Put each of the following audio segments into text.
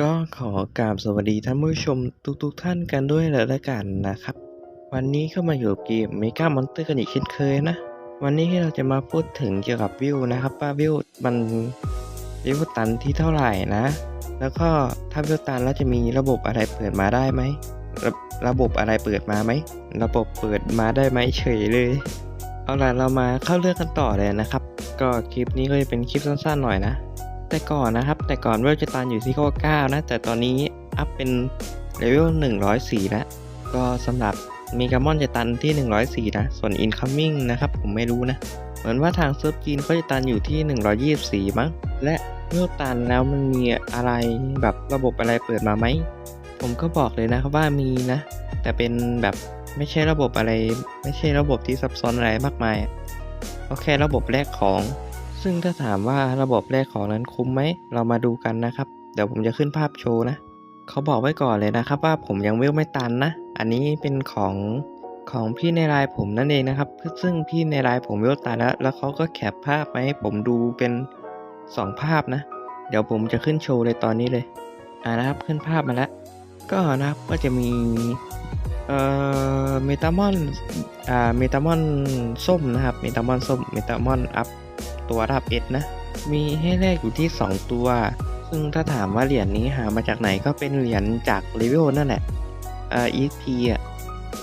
ก็ขอกราบสวัสดีท่านผู้ชมทุกๆท่านกันด้วยเลยละกันนะครับ วันนี้ก็มาอยู่กับเกม Mega Monster กันอีกเช่นเคยนะ วันนี้เราจะมาพูดถึงเกี่ยวกับวิวนะครับว่าวิวมันวิวตันที่เท่าไหร่นะ แล้วก็ถ้าวิวตันแล้วจะมีระบบอะไรเปิดมาได้ไหมระระบบอะไรเปิดมาไหมระบบเปิดมาได้ไหมเฉยเลยเอาล่ะเรามาเข้าเรื่องกันต่อเลยนะครับ ก็คลิปนี้ก็จะเป็นคลิปสั้นๆหน่อยนะ แต่ก่อนนะครับ แต่ก่อนเวลจะตันอยู่ที่ข้อ9นะ แต่ตอนนี้อัพเป็นเลเวล104 แล้ว ก็สำหรับเมกามอนจะตันที่ 104 นะ ส่วน Incoming นะครับ ผมไม่รู้นะ เหมือนว่าทางเซิร์ฟจีนเขาจะตันอยู่ที่ 124 มั้ง และเมื่อตันแล้วมันมีอะไรแบบระบบอะไรเปิดมาไหม ผมก็บอกเลยนะครับว่ามีนะ แต่เป็นแบบไม่ใช่ระบบอะไร ไม่ใช่ระบบที่ซับซ้อนอะไรมากมายอะก็แค่ระบบแลกของ ซึ่งถ้าถามว่าระบบแรกของนั้นคุ้มไหม เรามาดูกันนะครับ เดี๋ยวผมจะขึ้นภาพโชว์นะ เขาบอกไว้ก่อนเลยนะครับว่าผมยังเวลไม่ตันนะ อันนี้เป็นของของพี่ในไลน์ผมนั่นเองนะครับ ซึ่งพี่ในไลน์ผมเวลตันแล้ว แล้วเขาก็แคปภาพมาให้ผมดูเป็น 2 ภาพนะ เดี๋ยวผมจะขึ้นโชว์เลยตอนนี้เลย อ่านะครับขึ้นภาพมาแล้ว ก็นะครับก็จะมีเอ่อเมตามอนอ่าเมตามอนส้มนะครับ เมตามอนส้ม เมตามอนอัพ ตัวระดับ S นะ มีให้แลกอยู่ที่ 2 ตัว ซึ่งถ้าถามว่าเหรียญนี้หามาจากไหนก็เป็นเหรียญจากเลเวลนั่นแหละเอ่อ EXP อะ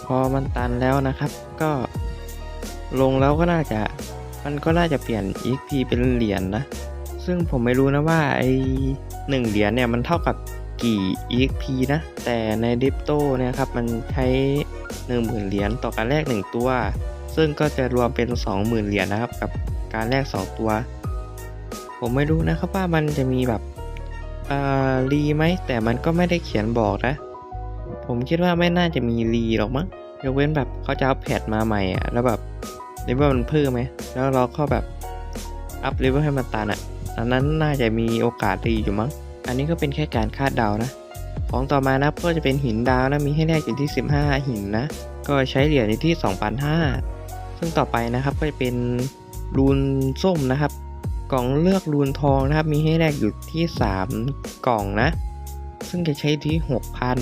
พอมันตันแล้วนะครับ ก็ลงแล้วก็น่าจะ มันก็น่าจะเปลี่ยน EXP เป็นเหรียญนะซึ่งผมไม่รู้นะว่าไอ้หนึ่งเหรียญเนี่ยมันเท่ากับกี่ EXP นะ แต่ในดิปโตเนี่ยครับ มันใช้ 10,000 เหรียญต่อการแลก1 ตัว ซึ่งก็จะรวมเป็น 20,000 เหรียญนะครับกับ การแลก2ตัว ผมไม่รู้นะครับว่ามันจะมีแบบเอ่อรีไหมแต่มันก็ไม่ได้เขียนบอกนะ ผมคิดว่าไม่น่าจะมีรีหรอกมั้งยกเว้นแบบเขาจะอัพแพทมาใหม่อะแล้วแบบเลเวลมันเพิ่มไหมแล้วเราก็แบบอัพเลเวลให้มันตันอะอันนั้นน่าจะมีโอกาสรีอยู่มั้งอันนี้ก็เป็นแค่การคาดเดานะ ของต่อมานะก็จะเป็นหินดาวนะมีให้แลกอยู่ที่ 15 หินนะ ก็ใช้เหรียญอยู่ที่ 2,500ซึ่งต่อไปนะครับก็จะเป็น รูนส้มนะครับ กล่องเลือกรูนทองนะครับ มีให้แลกอยู่ที่ 3 กล่องนะ ซึ่งจะใช้ที่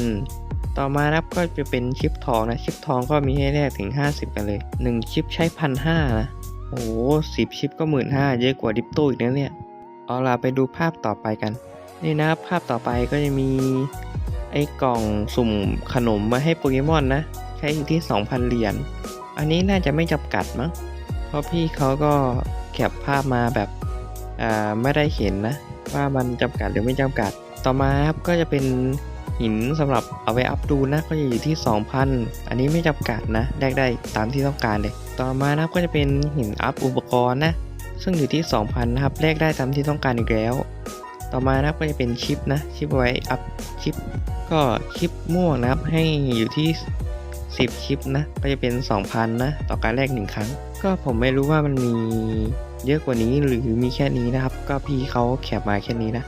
6,000 ต่อมานะครับก็จะเป็นชิปทองนะ ชิปทองก็มีให้แลกถึง 50 กันเลย 1 ชิปใช้1,500นะ โอ้โหสิบชิปก็15,000เยอะกว่าดิปโตอีกนะเนี่ย เอาล่ะไปดูภาพต่อไปกัน นี่นะภาพต่อไปก็จะมีไอ้กล่องสุ่มขนมมาให้โปเกมอนนะ ใช้อยู่ที่ 2,000 เหรียญ อันนี้น่าจะไม่จำกัดมั้ง เพราะพี่เขาก็แคปภาพมาแบบอ่าไม่ได้เห็นนะ ว่ามันจำกัดหรือไม่จำกัด ต่อมาครับก็จะเป็นหินสำหรับเอาไว้อัพดูนะก็จะอยู่ที่ 2,000 อันนี้ไม่จำกัดนะแลกได้ตามที่ต้องการเลย ต่อมานะครับก็จะเป็นหินอัพอุปกรณ์นะ ซึ่งอยู่ที่ 2,000 นะครับแลกได้ตามที่ต้องการอีกแล้ว ต่อมานะครับก็จะเป็นชิปนะชิปไว้อัพชิป ก็ชิปม่วงนะครับให้อยู่ที่ 10ชิปนะ ก็จะเป็น 2,000 นะ ต่อการแลก1 ครั้ง ก็ผมไม่รู้ว่ามันมีเยอะกว่านี้หรือมีแค่นี้นะครับ ก็พี่เขาแคปมาแค่นี้นะ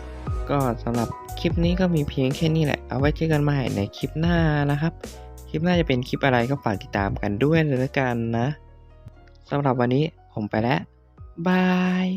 ก็สำหรับคลิปนี้ก็มีเพียงแค่นี้แหละ เอาไว้เจอกันใหม่ในคลิปหน้านะครับ คลิปหน้าจะเป็นคลิปอะไรก็ฝากติดตามกันด้วยเลยละกันนะสำหรับวันนี้ผมไปแล้วบาย